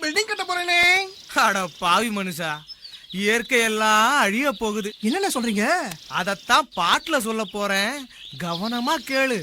Building கட்ட போறேனே. அட பாவி மனுஷா இயற்கையெல்லாம் அழிய போகுது. என்னென்ன சொல்றீங்க? அதத்தான் பாட்டுல சொல்ல போறேன். கவனமா கேளு.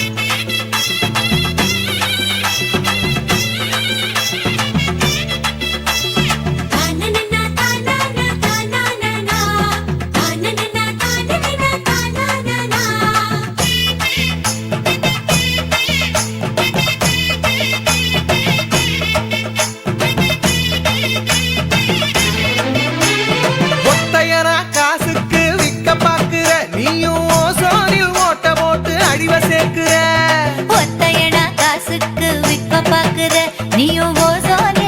போட்டு சேர்க்கிற. ஒத்தையடா காசுக்கு விற்க பாக்குற நீயும் ஓசோனில்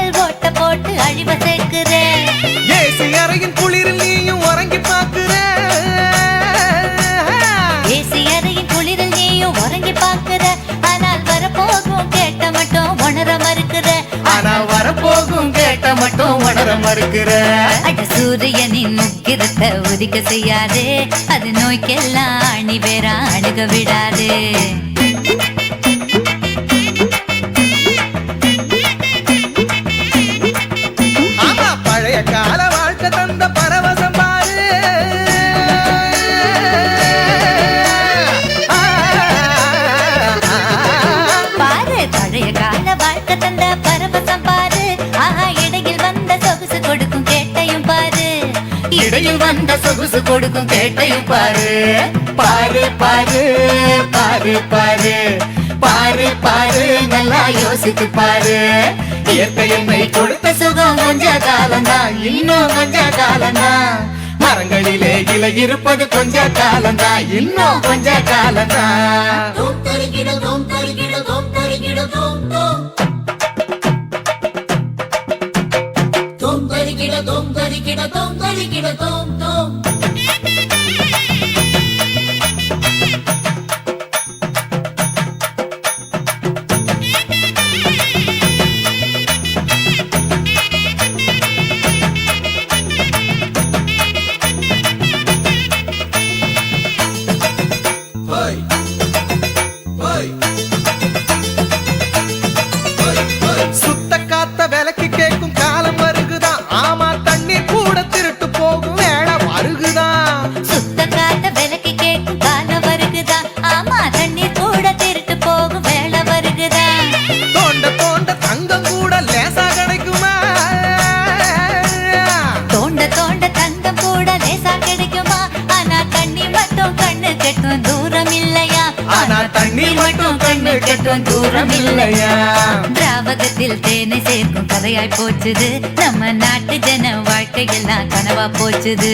மறுக்கிற? அட சூரியனின் முக்கிரத்தை உதிக்க செய்யாதே. அது நோய்க்கெல்லாம் அணி பேரா அணுக விடாதே இடையில் வந்த சொகுசு கொடுக்கும் கேட்டையும் பாரு. பாரு பாரு பாரு பாரு. பாரு பாரு நல்லா யோசித்து பாரு. இயற்கை என்னை கொடுத்த சுகம் கொஞ்ச காலந்தா இன்னும் கொஞ்ச காலந்தா மரங்களிலே இலை இருப்பது கொஞ்ச காலந்தா இன்னும் கொஞ்ச காலந்தா தூரம் இல்லையா ஆனா தண்ணி மட்டும் கண்ணு கெட்டும் தூரம் இல்லையா திராவகத்தில் தேனை சேர்க்கும் கதையாய் போச்சுது. நம்ம நாட்டு ஜன வாழ்க்கையெல்லாம் கனவா போச்சுது.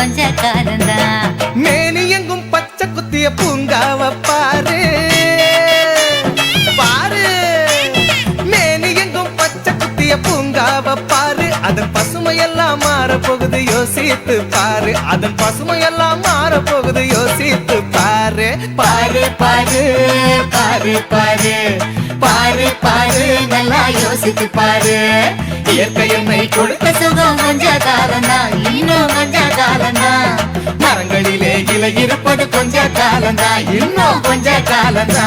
கொஞ்ச மேனி எங்கும் பச்சை குத்திய பூங்காவ பாரு. பாரு. மேனி எங்கும் பச்சை குத்திய பூங்காவ பாரு. அதன் பசுமையெல்லாம் மாற போகுது யோசித்து பாரு. அதன் பசுமையெல்லாம் மாற போகுது யோசித்து பாரு. பாரு பாரு பாரு பாரு. பாரு பாரு நல்லா யோசித்து பாரு. இயற்கை என்னை கொடுத்த சுகம் கொஞ்ச காலம்தான் மரங்களிலே இலை இருப்பது கொஞ்ச காலந்தா இன்னும் கொஞ்ச காலந்தா